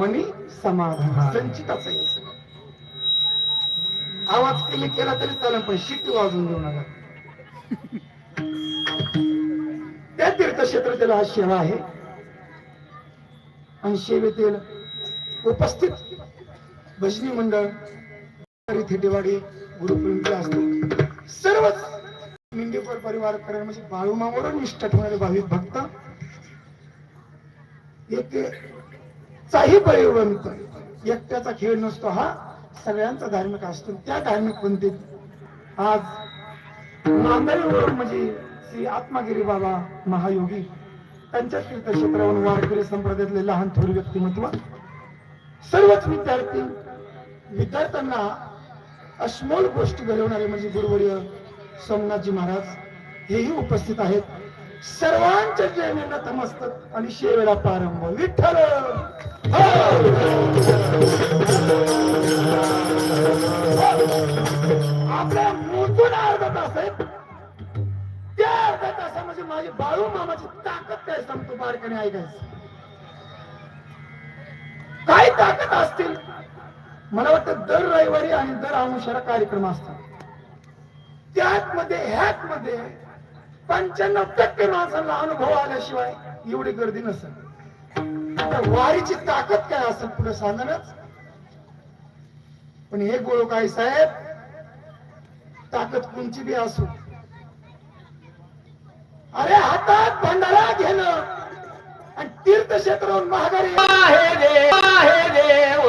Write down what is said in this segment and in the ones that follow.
मनी समाधान. संचिताचं. आवाज कमी केला तरी चालेल पण शिट्टी वाजून देऊ नका. त्या तीर्थक्षेत्रातील हा सेवा आहे. आणि सेवेतील उपस्थित भजनी मंडळ थेटेवाडी गुरुपरंपरा असतील. सर्वच मिंगेपर परिवार करण म्हणजे बाळूमावर निष्ठा ठेवणारे भाविक भक्त. एक चाही बळीवंत. एकट्याचा खेळ नसतो हा. सगळ्यांचा धार्मिक असतो. त्या धार्मिक पंथीत आज नांदेडवरून म्हणजे श्री आत्मागिरी बाबा महायोगी त्यांच्या तीर्थक्षेत्रावरून वारकरी संप्रदायातले लहान थोर व्यक्तिमत्व सर्वच विद्यार्थी विद्यार्थ्यांना अश्मोल गोष्टी घडवणारे म्हणजे गुरुवर्य सोमनाथजी महाराज हेही उपस्थित आहेत. सर्वांच्या जयने नतमस्तक आणि शेवेला प्रारंभ विठ्ठल! आपल्या मोजून अर्धा तास आहे त्या अर्धा तासामध्ये म्हणजे माझी बाळू मामाची ताकद काय सांगतो बारकाने ऐकायचं? काय ताकद असतील. मला वाटतं दर रविवारी आणि दर अंशाला कार्यक्रम असतात. त्यात मध्ये ह्यात मध्ये पंच्याण्णव टक्के माणसांना अनुभव आल्याशिवाय एवढी गर्दी नसेल. वारीची ताकद काय असेल पुढे सांगणच? पण हे गोळ काय साहेब ताकद कोणची बी असो. अरे हातात भंडारा घेणं आणि तीर्थक्षेत्रावर महागारी आहे देव आहे देव.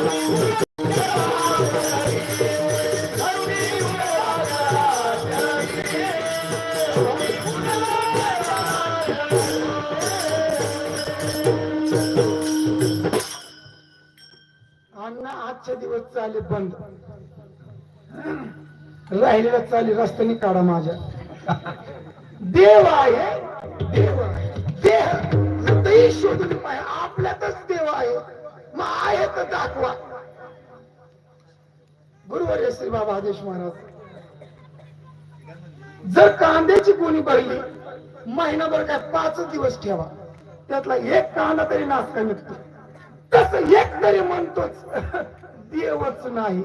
आजचे दिवस चाले बंद. राहिलेला चाली रस्त्याने काढा माझ्या. देव आहे. देव देह. शोधून आपल्यातच देव आहे. मग आहे तर दाखवा. गुरुवर्य श्री बाबा आदेश महाराज. जर कांद्याची कोणी भरली महिनाभर काय पाच दिवस ठेवा. त्यातला एक कांदा तरी नासका निघतो. तस एक तरी म्हणतोच. देवच नाही.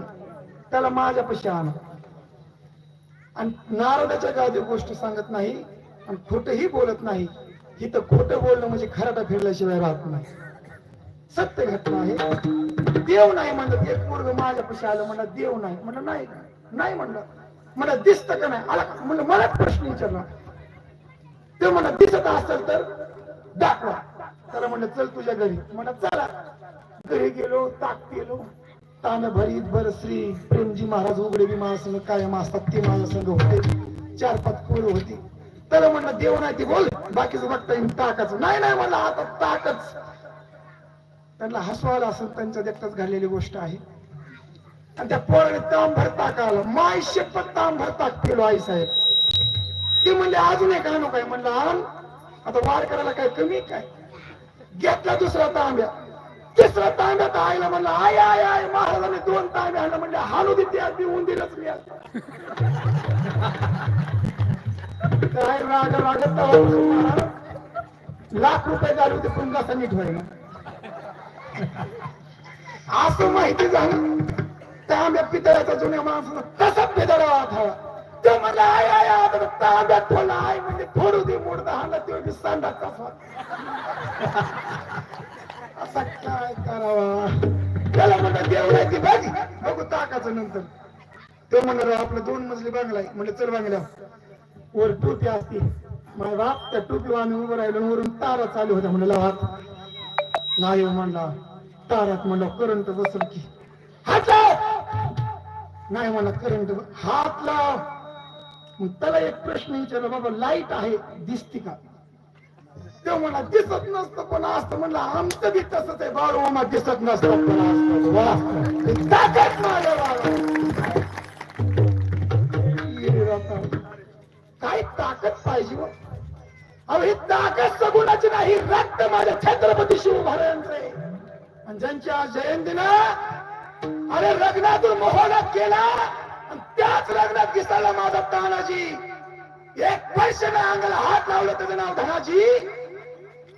त्याला माझ्यापाशी आणा. आणि नारदाच्या गादी गोष्ट सांगत नाही आणि खोटही बोलत नाही. इथं खोटं बोलणं म्हणजे खराटा फिरल्याशिवाय राहत नाही. सत्य घटना आहे. देव नाही म्हणत एक मुर्ग माझ्यापाशी आलं म्हणलं देव नाही. म्हणलं नाही नाही म्हणलं. मला दिसत का नाही? आला का? म्हणलं मला प्रश्न विचारला. ते म्हणा दिसत असेल तर दाखवा. त्याला म्हणलं चल तुझ्या घरी. म्हणा चला. घरी गेलो ताक केलो तान भरीत बर श्री प्रेमजी महाराज उघडे बी कायम असतात ते महासंघ होते. चार पाच पोरं होती. त्याला म्हणलं देव नाही ती बोल बाकीचं बघता येईल ताकच. नाही नाही म्हणलं आता ताकच. त्यांना हसवायला असं त्यांच्या देखताच घडलेली गोष्ट आहे. आणि त्या पोराने तांभर ताक आला माय शपथ तांभर ताक केलो आई साहेब. ते म्हणले अजून एक आणू काय? म्हणलं आण. आता वार करायला काय कमी काय? घेतला दुसरा तांब्या. तिसरं तांब्या आईला म्हणलं आय आय आय महाराजाने दोन तांब्या आणलं. म्हणलं हालू दे त्या देऊन दिलंच मी काय राग रागत लाख रुपये झाले होते पण कसा नीट होईल असं माहिती झालं. तांब्या पितळ्याचा जुन्या माणसानं कसा पितळा खावा तो म्हणला आय आय आता तर तांब्यात ठेवला आय म्हणजे थोडू दे मोडता हाणला तो बी सांडा कसा कसा काय करावा? त्याला म्हणतात देवळाची भाजी. बघू ताकाचं नंतर. तो म्हणलं आपलं दोन मजली बांगला आहे. म्हणलं चल बांगल्या वर टोपी असते. माझा बाप त्या टोपीवर आम्ही उभं राहिलो वरून तारा चालू होता म्हणलं हात नाही हो, म्हणला. तारात म्हणलं करंट बसल की. हात नाही म्हणला करंट हात लाव. मग त्याला एक प्रश्न विचारला बाबा लाइट आहे दिसती का? ते मला दिसत नसतं पण असतं म्हणलं आमचं बी तसंच आहे. बाळू मला दिसत नसतं पण असतं. वा. ताकद माझ्या बाळा. काय ताकद पाहिजे हो. अहो ही ताकद सगुणाची नाही रक्त माझ्या छत्रपती शिव महाराजांचं आहे आणि ज्यांची आज जयंती ना अरे लग्नातून मोहनात केला आणि त्याच लग्नात दिसायला माझा तानाजी. एक पैसे पैशाने अंगाला हात लावला त्याचं नाव धनाजी.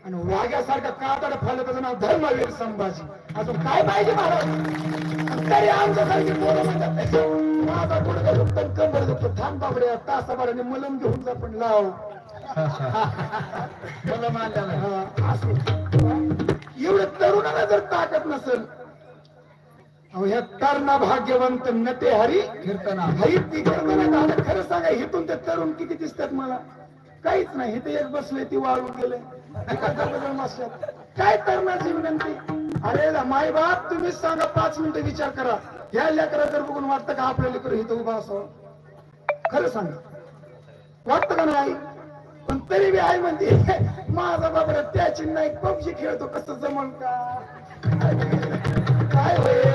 आणि वाघ्यासारखं कातड फाडलं त्याचं नाव धर्मवीर संभाजी. अजून काय पाहिजे महाराज? तरी आमच्यासारखी पोरं म्हणतात "त्याचे माझा गुडघा दुखतो आणि कंबर दुखतो थांब बाबड्या तासाभराने मलम घेऊन जा पण लाव. मला मानलेलं आहे. हा, असं. एवढं तरुणाला जर ताकद नसेल अहो ह्या तरणा भाग्यवंत नटे हरी कीर्तना हरी ती करताना खरं सांगा हिथून ते तरुण किती दिसतात मला? काहीच नाही. इथे एक बसले ती वाळून गेले. काय करण्याची विनंती? अरे माय बाप तुम्हीच सांगा पाच मिनिटं विचार करा. या लेकरा जर बघून वाटतं का आपल्या लेकर हित उभा असावं? खरं सांगा. वाटतं का नाही पण तरी बी आई म्हणते माझा बाबा त्याची नाही पबजी खेळतो कसं जमल का? काय होईल?